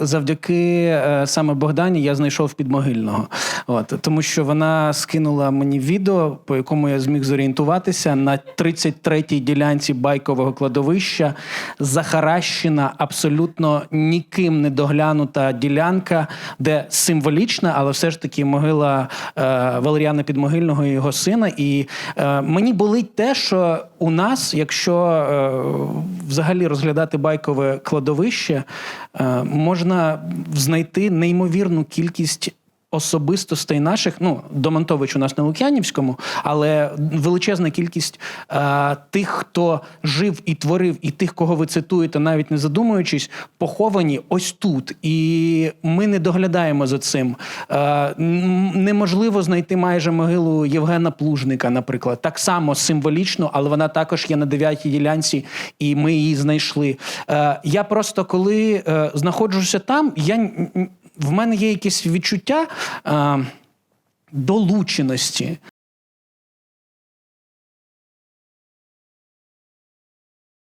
завдяки е, саме Богдані я знайшов підмогильного. От тому, що вона скинула мені відео, по якому я зміг зорієнтуватися на 33-й ділянці байкового кладовища. Захаращена, абсолютно ніким не доглянута ділянка, де символічна, але все ж таки могила е, Валеріана Підмогильного і його сина. І е, мені болить те, що у нас, якщо е, взагалі розглядати байкове кладовище, е, можна знайти неймовірну кількість. Особистостей наших, ну Домонтович у нас на Лук'янівському, але величезна кількість е, тих, хто жив і творив, і тих, кого ви цитуєте, навіть не задумуючись, поховані ось тут. І ми не доглядаємо за цим. Е, неможливо знайти майже могилу Євгена Плужника, наприклад, так само символічно, але вона також є на дев'ятій ділянці, і ми її знайшли. Е, я просто коли е, знаходжуся там, я в мене є якесь відчуття. Е, долученості